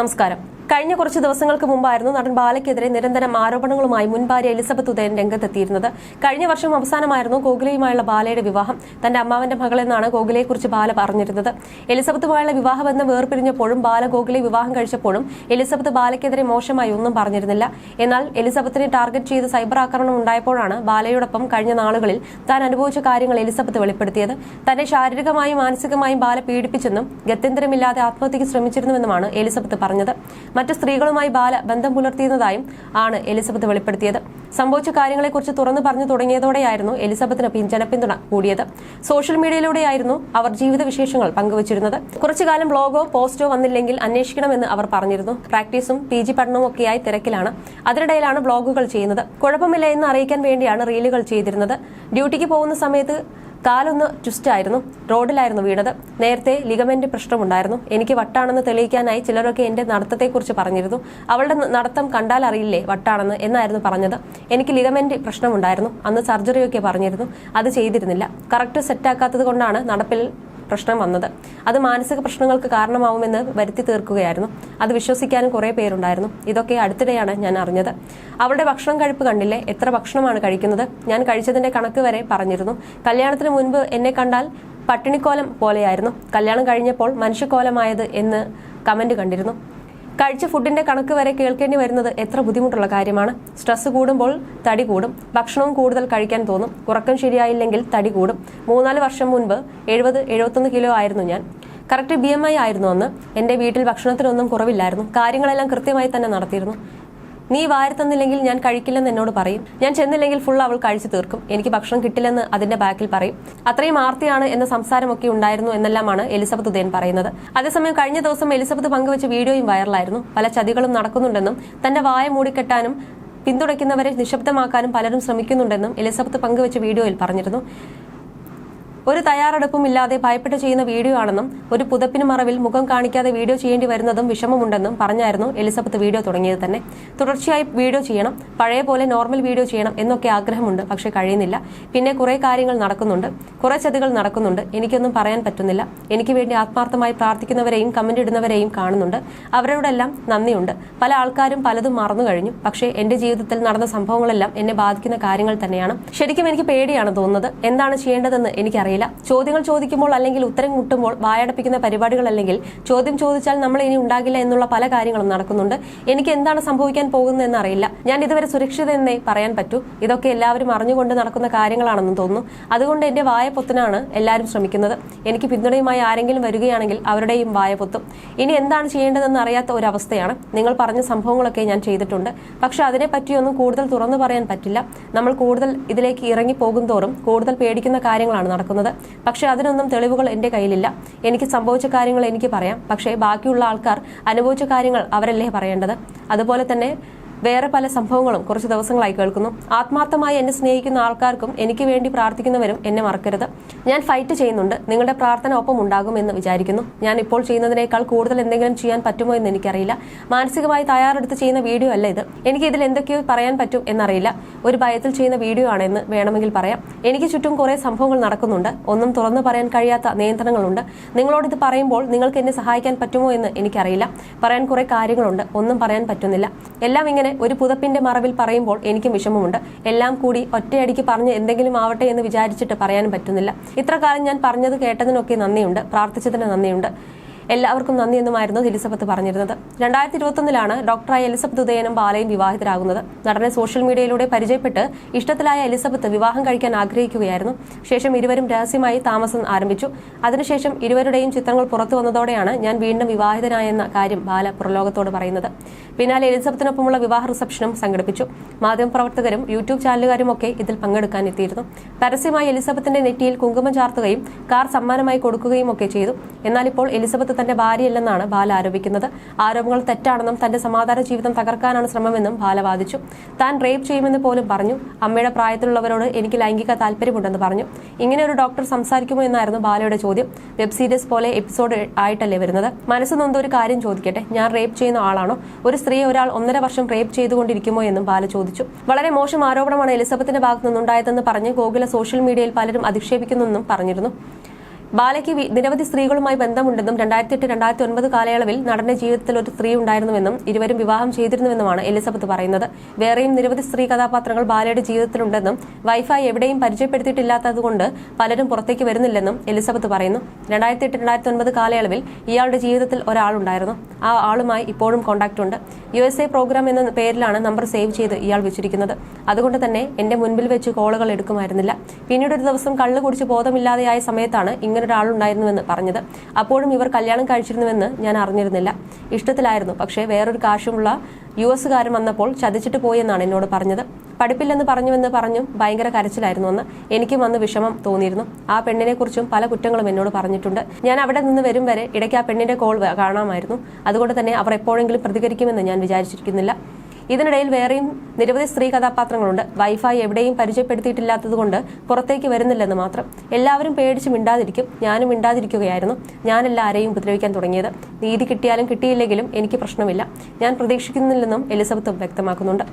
നമസ്കാരം. കഴിഞ്ഞ കുറച്ച് ദിവസങ്ങൾക്ക് മുമ്പായിരുന്നു നടൻ ബാലയ്ക്കെതിരെ നിരന്തരം ആരോപണങ്ങളുമായി മുൻ ഭാര്യ എലിസബത്ത് ഉദയൻ രംഗത്തെത്തിയിരുന്നത്. കഴിഞ്ഞ വർഷം അവസാനമായിരുന്നു ഗോകുലയുമായുള്ള ബാലയുടെ വിവാഹം. തന്റെ അമ്മാവന്റെ മകളെന്നാണ് ഗോകുലയെക്കുറിച്ച് ബാല പറഞ്ഞിരുന്നത്. എലിസബത്തുമായുള്ള വിവാഹബന്ധം വേർപിരിഞ്ഞപ്പോഴും ബാല ഗോകുലെ വിവാഹം കഴിച്ചപ്പോഴും എലിസബത്ത് ബാലയ്ക്കെതിരെ മോശമായി ഒന്നും പറഞ്ഞിരുന്നില്ല. എന്നാൽ എലിസബത്തിനെ ടാർഗറ്റ് ചെയ്ത് സൈബർ ആക്രമണം ഉണ്ടായപ്പോഴാണ് ബാലയോടൊപ്പം കഴിഞ്ഞ നാളുകളിൽ താൻ അനുഭവിച്ച കാര്യങ്ങൾ എലിസബത്ത് വെളിപ്പെടുത്തിയത്. തന്നെ ശാരീരികമായും മാനസികമായും ബാല പീഡിപ്പിച്ചെന്നും ഗത്യന്തരമില്ലാതെ ആത്മഹത്യക്ക് ശ്രമിച്ചിരുന്നുവെന്നുമാണ് എലിസബത്ത് പറഞ്ഞത്. മറ്റു സ്ത്രീകളുമായി ബാല ബന്ധം പുലർത്തിയിരുന്നതായും ആണ് എലിസബത്ത് വെളിപ്പെടുത്തിയത്. സംഭവിച്ച കാര്യങ്ങളെക്കുറിച്ച് തുറന്നു പറഞ്ഞു തുടങ്ങിയതോടെയായിരുന്നു എലിസബത്തിന് ജനപിന്തുണ കൂടിയത്. സോഷ്യൽ മീഡിയയിലൂടെയായിരുന്നു അവർ ജീവിത വിശേഷങ്ങൾ പങ്കുവച്ചിരുന്നത്. കുറച്ചുകാലം ബ്ലോഗോ പോസ്റ്റോ വന്നില്ലെങ്കിൽ അന്വേഷിക്കണമെന്ന് അവർ പറഞ്ഞിരുന്നു. പ്രാക്ടീസും പി ജി പഠനവും ഒക്കെയായി തിരക്കിലാണ്. അതിനിടയിലാണ് ബ്ലോഗുകൾ ചെയ്യുന്നത്. കുഴപ്പമില്ല എന്ന് അറിയിക്കാൻ വേണ്ടിയാണ് റീലുകൾ ചെയ്തിരുന്നത്. ഡ്യൂട്ടിക്ക് പോകുന്ന സമയത്ത് കാലൊന്ന് ട്വിസ്റ്റ് ആയിരുന്നു റോഡിലായിരുന്നു വീണത്. നേരത്തെ ലിഗമെന്റ് പ്രശ്നമുണ്ടായിരുന്നു. എനിക്ക് വട്ടാണെന്ന് തെളിയിക്കാനായി ചിലരൊക്കെ എന്റെ നടത്തത്തെക്കുറിച്ച് പറഞ്ഞിരുന്നു. അവളുടെ നടത്തം കണ്ടാൽ അറിയില്ലേ വട്ടാണെന്ന് എന്നായിരുന്നു പറഞ്ഞത്. എനിക്ക് ലിഗമെന്റ് പ്രശ്നമുണ്ടായിരുന്നു. അന്ന് സർജറിയൊക്കെ പറഞ്ഞിരുന്നു. അത് ചെയ്തിരുന്നില്ല. കറക്റ്റ് സെറ്റാക്കാത്തത് കൊണ്ടാണ് നടപ്പിൽ പ്രശ്നം വന്നത്. അത് മാനസിക പ്രശ്നങ്ങൾക്ക് കാരണമാവുമെന്ന് വരുത്തി തീർക്കുകയായിരുന്നു. അത് വിശ്വസിക്കാനും കുറേ പേരുണ്ടായിരുന്നു. ഇതൊക്കെ അടുത്തിടെയാണ് ഞാൻ അറിഞ്ഞത്. അവളുടെ ഭക്ഷണം കഴിപ്പ് കണ്ടില്ലേ? എത്ര ഭക്ഷണമാണ് കഴിക്കുന്നത്? ഞാൻ കഴിച്ചതിന്റെ കണക്ക് വരെ പറഞ്ഞിരുന്നു. കല്യാണത്തിന് മുൻപ് എന്നെ കണ്ടാൽ പട്ടിണിക്കോലം പോലെയായിരുന്നു. കല്യാണം കഴിഞ്ഞപ്പോൾ മനുഷ്യക്കോലമായത് എന്ന് കമന്റ് കണ്ടിരുന്നു. കഴിച്ച ഫുഡിന്റെ കണക്ക് വരെ കേൾക്കേണ്ടി വരുന്നത് എത്ര ബുദ്ധിമുട്ടുള്ള കാര്യമാണ്? സ്ട്രെസ് കൂടുമ്പോൾ തടി കൂടും. ഭക്ഷണവും കൂടുതൽ കഴിക്കാൻ തോന്നും. ഉറക്കം ശരിയായില്ലെങ്കിൽ തടി കൂടും. മൂന്നാൽ വർഷം മുൻപ് എഴുപത് എഴുപത്തൊന്ന് കിലോ ആയിരുന്നു ഞാൻ. കറക്റ്റ് ബി എം ഐ ആയിരുന്നു അന്ന്. എന്റെ വീട്ടിൽ ഭക്ഷണത്തിനൊന്നും കുറവില്ലായിരുന്നു. കാര്യങ്ങളെല്ലാം കൃത്യമായി തന്നെ നടത്തിയിരുന്നു. നീ വാരി തന്നില്ലെങ്കിൽ ഞാൻ കഴിക്കില്ലെന്ന് എന്നോട് പറയും. ഞാൻ ചെന്നില്ലെങ്കിൽ ഫുൾ അവൾ കഴിച്ചു തീർക്കും. എനിക്ക് ഭക്ഷണം കിട്ടില്ലെന്ന് അതിന്റെ ബാക്കിൽ പറയും. അത്രയും ആർത്തിയാണ് എന്ന സംസാരമൊക്കെ ഉണ്ടായിരുന്നു എന്നെല്ലാമാണ് എലിസബത്ത് ഉദയൻ പറയുന്നത്. അതേസമയം കഴിഞ്ഞ ദിവസം എലിസബത്ത് പങ്കുവച്ച വീഡിയോയും വൈറലായിരുന്നു. പല ചതികളും നടക്കുന്നുണ്ടെന്നും തന്റെ വായ മൂടിക്കെട്ടാനും പിന്തുണയ്ക്കുന്നവരെ നിശബ്ദമാക്കാനും പലരും ശ്രമിക്കുന്നുണ്ടെന്നും എലിസബത്ത് പങ്കുവച്ച വീഡിയോയിൽ പറഞ്ഞിരുന്നു. ഒരു തയ്യാറെടുപ്പും ഇല്ലാതെ ഭയപ്പെട്ട് ചെയ്യുന്ന വീഡിയോ ആണെന്നും ഒരു പുതപ്പിന് മറവിൽ മുഖം കാണിക്കാതെ വീഡിയോ ചെയ്യേണ്ടി വരുന്നതും വിഷമമുണ്ടെന്നും പറഞ്ഞായിരുന്നു എലിസബത്ത് വീഡിയോ തുടങ്ങിയത് തന്നെ. തുടർച്ചയായി വീഡിയോ ചെയ്യണം പഴയ പോലെ നോർമൽ വീഡിയോ ചെയ്യണം എന്നൊക്കെ ആഗ്രഹമുണ്ട് പക്ഷെ കഴിയുന്നില്ല. പിന്നെ കുറെ കാര്യങ്ങൾ നടക്കുന്നുണ്ട് കുറെ ചതികൾ നടക്കുന്നുണ്ട്. എനിക്കൊന്നും പറയാൻ പറ്റുന്നില്ല. എനിക്ക് വേണ്ടി ആത്മാർത്ഥമായി പ്രാർത്ഥിക്കുന്നവരെയും കമന്റ് ഇടുന്നവരെയും കാണുന്നുണ്ട്. അവരോടെല്ലാം നന്ദിയുണ്ട്. പല ആൾക്കാരും പലതും മറന്നു കഴിഞ്ഞു. പക്ഷേ എന്റെ ജീവിതത്തിൽ നടന്ന സംഭവങ്ങളെല്ലാം എന്നെ ബാധിക്കുന്ന കാര്യങ്ങൾ തന്നെയാണ്. ശരിക്കും എനിക്ക് പേടിയാണ് തോന്നുന്നത്. എന്താണ് ചെയ്യേണ്ടതെന്ന് എനിക്കറിയില്ല ചോദ്യങ്ങൾ ചോദിക്കുമ്പോൾ അല്ലെങ്കിൽ ഉത്തരം മുട്ടുമ്പോൾ വായടപ്പിക്കുന്ന പരിപാടികൾ അല്ലെങ്കിൽ ചോദ്യം ചോദിച്ചാൽ നമ്മൾ ഇനി ഉണ്ടാകില്ല എന്നുള്ള പല കാര്യങ്ങളും നടക്കുന്നുണ്ട്. എനിക്ക് എന്താണ് സംഭവിക്കാൻ പോകുന്നതെന്ന് അറിയില്ല ഞാൻ ഇതുവരെ സുരക്ഷിത എന്നേ പറയാൻ പറ്റൂ. ഇതൊക്കെ എല്ലാവരും അറിഞ്ഞുകൊണ്ട് നടക്കുന്ന കാര്യങ്ങളാണെന്ന് തോന്നുന്നു. അതുകൊണ്ട് എന്റെ വായ പൊത്തനാണ് എല്ലാവരും ശ്രമിക്കുന്നത്. എനിക്ക് പിന്തുണയുമായി ആരെങ്കിലും വരികയാണെങ്കിൽ അവരുടെയും വായ പൊത്തും. ഇനി എന്താണ് ചെയ്യേണ്ടതെന്ന് അറിയാത്ത ഒരു അവസ്ഥയാണ് നിങ്ങൾ പറഞ്ഞ സംഭവങ്ങളൊക്കെ ഞാൻ ചെയ്തിട്ടുണ്ട്. പക്ഷെ അതിനെ പറ്റിയൊന്നും കൂടുതൽ തുറന്നു പറയാൻ പറ്റില്ല. നമ്മൾ കൂടുതൽ ഇതിലേക്ക് ഇറങ്ങി പോകും തോറും കൂടുതൽ പേടിക്കുന്ന കാര്യങ്ങളാണ് നടക്കുന്നത്. പക്ഷെ അതിനൊന്നും തെളിവുകൾ എന്റെ കയ്യിലില്ല. എനിക്ക് സംഭവിച്ച കാര്യങ്ങൾ എനിക്ക് പറയാം. പക്ഷേ ബാക്കിയുള്ള ആൾക്കാർ അനുഭവിച്ച കാര്യങ്ങൾ അവരല്ലേ പറയേണ്ടത്? അതുപോലെ തന്നെ വേറെ പല സംഭവങ്ങളും കുറച്ച് ദിവസങ്ങളായി കേൾക്കുന്നു. ആത്മാർത്ഥമായി എന്നെ സ്നേഹിക്കുന്ന ആൾക്കാർക്കും എനിക്ക് വേണ്ടി പ്രാർത്ഥിക്കുന്നവരും എന്നെ മറക്കരുത്. ഞാൻ ഫൈറ്റ് ചെയ്യുന്നുണ്ട്. നിങ്ങളുടെ പ്രാർത്ഥന ഒപ്പം ഉണ്ടാകും എന്ന് വിചാരിക്കുന്നു. ഞാൻ ഇപ്പോൾ ചെയ്യുന്നതിനേക്കാൾ കൂടുതൽ എന്തെങ്കിലും ചെയ്യാൻ പറ്റുമോ എന്ന് എനിക്കറിയില്ല. മാനസികമായി തയ്യാറെടുത്ത് ചെയ്യുന്ന വീഡിയോ അല്ല ഇത്. എനിക്ക് ഇതിൽ എന്തൊക്കെയോ പറയാൻ പറ്റും എന്നറിയില്ല. ഒരു ഭയത്തിൽ ചെയ്യുന്ന വീഡിയോ ആണെന്ന് വേണമെങ്കിൽ പറയാം. എനിക്ക് ചുറ്റും കുറേ സംഭവങ്ങൾ നടക്കുന്നുണ്ട്. ഒന്നും തുറന്നു പറയാൻ കഴിയാത്ത നിയന്ത്രണങ്ങളുണ്ട്. നിങ്ങളോട് ഇത് പറയുമ്പോൾ നിങ്ങൾക്ക് എന്നെ സഹായിക്കാൻ പറ്റുമോ എന്ന് എനിക്കറിയില്ല. പറയാൻ കുറേ കാര്യങ്ങളുണ്ട്. ഒന്നും പറയാൻ പറ്റുന്നില്ല. എല്ലാം ഇങ്ങനെ ഒരു പുതപ്പിന്റെ മറവിൽ പറയുമ്പോൾ എനിക്കും വിഷമമുണ്ട്. എല്ലാം കൂടി ഒറ്റയടിക്ക് പറഞ്ഞ് എന്തെങ്കിലും ആവട്ടെ എന്ന് വിചാരിച്ചിട്ട് പറയാനും പറ്റുന്നില്ല. ഇത്രകാലം ഞാൻ പറഞ്ഞത് കേട്ടതിനൊക്കെ നന്ദിയുണ്ട് പ്രാർത്ഥിച്ചതിന് നന്ദിയുണ്ട്. എല്ലാവർക്കും നന്ദി എന്നുമായിരുന്നു എലിസബത്ത് പറഞ്ഞിരുന്നത്. രണ്ടായിരത്തി ഇരുപത്തൊന്നിലാണ് ഡോക്ടറായ എലിസബത്ത് ഉദയനും ബാലയും വിവാഹിതരാകുന്നത്. നടനെ സോഷ്യൽ മീഡിയയിലൂടെ പരിചയപ്പെട്ട് ഇഷ്ടത്തിലായ എലിസബത്ത് വിവാഹം കഴിക്കാൻ ആഗ്രഹിക്കുകയായിരുന്നു. ശേഷം ഇരുവരും രഹസ്യമായി താമസം ആരംഭിച്ചു. അതിനുശേഷം ഇരുവരുടെയും ചിത്രങ്ങൾ പുറത്തു വന്നതോടെയാണ് ഞാൻ വീണ്ടും വിവാഹിതനായെന്ന കാര്യം ബാല പുറലോകത്തോട് പറയുന്നത്. പിന്നാലെ എലിസബത്തിനൊപ്പമുള്ള വിവാഹ റിസപ്ഷനും സംഘടിപ്പിച്ചു. മാധ്യമപ്രവർത്തകരും യൂട്യൂബ് ചാനലുകാരും ഒക്കെ ഇതിൽ പങ്കെടുക്കാൻ എത്തിയിരുന്നു പരസ്യമായി എലിസബത്തിന്റെ നെറ്റിയിൽ കുങ്കുമം ചാർത്തുകയും കാർ സമ്മാനമായി കൊടുക്കുകയും ഒക്കെ ചെയ്തു. എന്നാൽ ഇപ്പോൾ എലിസബത്ത് തന്റെ ഭാര്യയല്ലെന്നാണ് ബാല ആരോപിക്കുന്നത്. ആരോപണങ്ങൾ തെറ്റാണെന്നും തന്റെ സമാധാന ജീവിതം തകർക്കാനാണ് ശ്രമമെന്നും ബാല വാദിച്ചു. താൻ റേപ്പ് ചെയ്യുമെന്ന് പോലും പറഞ്ഞു. അമ്മയുടെ പ്രായത്തിലുള്ളവരോട് എനിക്ക് ലൈംഗിക താല്പര്യമുണ്ടെന്ന് പറഞ്ഞു. ഇങ്ങനെ ഒരു ഡോക്ടർ സംസാരിക്കുമോ എന്നായിരുന്നു ബാലയുടെ ചോദ്യം. വെബ് സീരീസ് പോലെ എപ്പിസോഡ് ആയിട്ടല്ലേ വരുന്നത്? മനസ്സ് നൊന്ത ഒരു കാര്യം ചോദിക്കട്ടെ. ഞാൻ റേപ്പ് ചെയ്യുന്ന ആളാണോ? ഒരു സ്ത്രീ ഒരാൾ ഒന്നര വർഷം റേപ്പ് ചെയ്തുകൊണ്ടിരിക്കുമോ എന്നും ബാല ചോദിച്ചു. വളരെ മോശം ആരോപണമാണ് എലിസബത്തിന്റെ ഭാഗത്തു നിന്നുണ്ടായതെന്ന് പറഞ്ഞ് ഗോകുല സോഷ്യൽ മീഡിയയിൽ പലരും അധിക്ഷേപിക്കുന്നെന്നും പറഞ്ഞിരുന്നു. ബാലയ്ക്ക് നിരവധി സ്ത്രീകളുമായി ബന്ധമുണ്ടെന്നും രണ്ടായിരത്തി എട്ട് രണ്ടായിരത്തി ഒൻപത് കാലയളവിൽ നടന്റെ ജീവിതത്തിൽ ഒരു സ്ത്രീ ഉണ്ടായിരുന്നുവെന്നും ഇരുവരും വിവാഹം ചെയ്തിരുന്നുവെന്നുമാണ് എലിസബത്ത് പറയുന്നത്. വേറെയും നിരവധി സ്ത്രീ കഥാപാത്രങ്ങൾ ബാലയുടെ ജീവിതത്തിലുണ്ടെന്നും വൈഫൈ എവിടെയും പരിചയപ്പെടുത്തിയിട്ടില്ലാത്തതുകൊണ്ട് പലരും പുറത്തേക്ക് വരുന്നില്ലെന്നും എലിസബത്ത് പറയുന്നു. രണ്ടായിരത്തി എട്ട് രണ്ടായിരത്തി ഒൻപത് കാലയളവിൽ ഇയാളുടെ ജീവിതത്തിൽ ഒരാളുണ്ടായിരുന്നു. ആ ആളുമായി ഇപ്പോഴും കോൺടാക്ട് ഉണ്ട്. യു എസ് എ പ്രോഗ്രാം എന്ന പേരിലാണ് നമ്പർ സേവ് ചെയ്ത് ഇയാൾ വെച്ചിരിക്കുന്നത്. അതുകൊണ്ട് തന്നെ എന്റെ മുൻപിൽ വെച്ച് കോളുകൾ എടുക്കുമായിരുന്നില്ല. പിന്നീട് ഒരു ദിവസം കള്ളു കുടിച്ച് ബോധമില്ലാതെയായ സമയത്താണ് ഇങ്ങനൊരാളുണ്ടായിരുന്നുവെന്ന് പറഞ്ഞത്. അപ്പോഴും ഇവർ കല്യാണം കഴിച്ചിരുന്നുവെന്ന് ഞാൻ അറിഞ്ഞിരുന്നില്ല. ഇഷ്ടത്തിലായിരുന്നു. പക്ഷേ വേറൊരു കാശുമുള്ള യു എസുകാരൻ വന്നപ്പോൾ ചതിച്ചിട്ട് പോയെന്നാണ് എന്നോട് പറഞ്ഞത്. പഠിപ്പില്ലെന്ന് പറഞ്ഞുവെന്ന് പറഞ്ഞും ഭയങ്കര കരച്ചിലായിരുന്നു എന്ന് എനിക്കും അന്ന് വിഷമം തോന്നിയിരുന്നു. ആ പെണ്ണിനെ കുറിച്ചും പല കുറ്റങ്ങളും എന്നോട് പറഞ്ഞിട്ടുണ്ട്. ഞാൻ അവിടെ നിന്ന് വരും വരെ ഇടയ്ക്ക് ആ പെണ്ണിന്റെ കോൾ കാണാമായിരുന്നു. അതുകൊണ്ട് തന്നെ അവർ എപ്പോഴെങ്കിലും പ്രതികരിക്കുമെന്ന് ഞാൻ വിചാരിച്ചിരിക്കുന്നില്ല. ഇതിനിടയിൽ വേറെയും നിരവധി സ്ത്രീ കഥാപാത്രങ്ങളുണ്ട്. വൈഫൈ എവിടെയും പരിചയപ്പെടുത്തിയിട്ടില്ലാത്തതുകൊണ്ട് പുറത്തേക്ക് വരുന്നില്ലെന്ന് മാത്രം. എല്ലാവരും പേടിച്ച് മിണ്ടാതിരിക്കും. ഞാനും മിണ്ടാതിരിക്കുകയായിരുന്നു. ഞാനല്ല ആരെയും ഉപദ്രവിക്കാൻ തുടങ്ങിയത്. നീതി കിട്ടിയാലും കിട്ടിയില്ലെങ്കിലും എനിക്ക് പ്രശ്നമില്ല. ഞാൻ പ്രതീക്ഷിക്കുന്നില്ലെന്നും എലിസബത്തും വ്യക്തമാക്കുന്നുണ്ട്.